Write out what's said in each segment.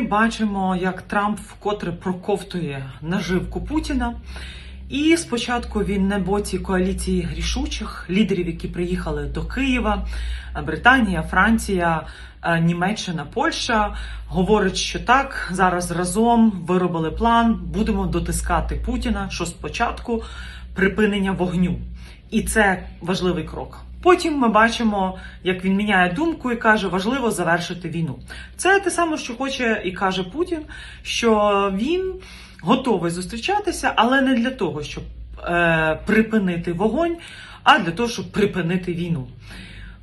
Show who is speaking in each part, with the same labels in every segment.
Speaker 1: бачимо, як Трамп вкотре проковтує наживку Путіна. І спочатку він на боці коаліції рішучих лідерів, які приїхали до Києва, Британія, Франція, е, Німеччина, Польща, говорить, що так зараз разом виробили план, будемо дотискати Путіна. Що спочатку припинення вогню, і це важливий крок. Потім ми бачимо, як він міняє думку і каже, важливо завершити війну. Це те саме, що хоче і каже Путін, що він готовий зустрічатися, але не для того, щоб е, припинити вогонь, а для того, щоб припинити війну.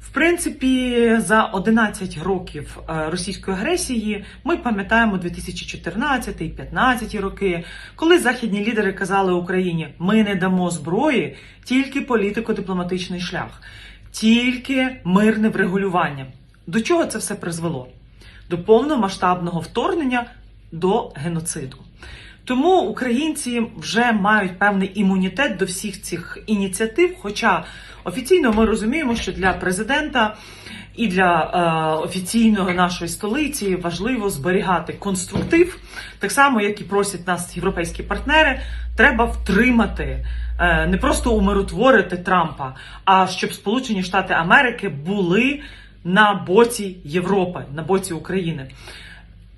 Speaker 1: В принципі, за 11 років е, російської агресії ми пам'ятаємо 2014-15 роки, коли західні лідери казали Україні: ми не дамо зброї, тільки політико-дипломатичний шлях, тільки мирне врегулювання. До чого це все призвело? До повномасштабного вторгнення до геноциду. Тому українці вже мають певний імунітет до всіх цих ініціатив. Хоча офіційно ми розуміємо, що для президента і для е, офіційної нашої столиці важливо зберігати конструктив, так само як і просять нас європейські партнери, треба втримати. е, Не просто умиротворити Трампа, а щоб Сполучені Штати Америки були на боці Європи, на боці України.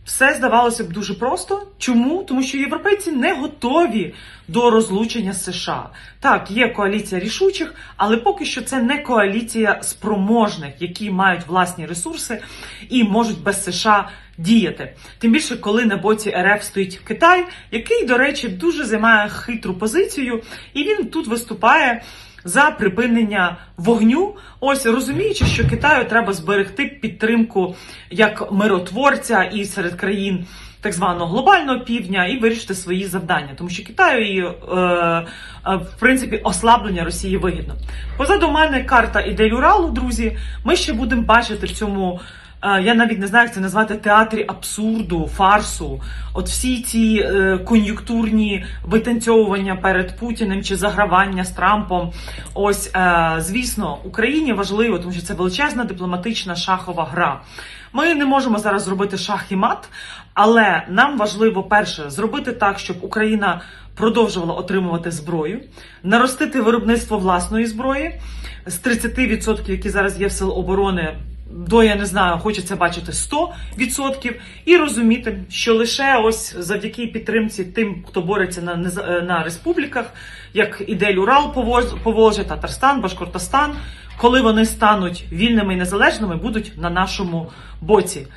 Speaker 1: Все здавалося б дуже просто. Чому? Тому що європейці не готові до розлучення з США. Так, є коаліція рішучих, але поки що це не коаліція спроможних, які мають власні ресурси і можуть без США діяти. Тим більше, коли на боці РФ стоїть Китай, який, до речі, дуже займає хитру позицію, і він тут виступає. За припинення вогню, ось розуміючи, що Китаю треба зберегти підтримку як миротворця і серед країн так званого глобального півдня, і вирішити свої завдання, тому що Китаю і е, е, в принципі ослаблення Росії вигідно. Позаду мене карта ідель Уралу, друзі. Ми ще будемо бачити в цьому. Е, Я навіть не знаю, як це назвати театрі абсурду, фарсу. От всі ці е, кон'юнктурні витанцьовування перед Путіним чи загравання з Трампом. Ось, е, звісно, Україні важливо, тому що це величезна дипломатична шахова гра. Ми не можемо зараз зробити шах і мат, але нам важливо перше зробити так, щоб Україна продовжувала отримувати зброю, наростити виробництво власної зброї з 30%, які зараз є в сил оборони. До я не знаю, хочеться бачити 100% і розуміти, що лише ось завдяки підтримці тим, хто бореться на е, на республіках, як Ідель Урал, Поволж- Поволжя, Татарстан, Башкортостан, коли вони стануть вільними і незалежними, будуть на нашому боці.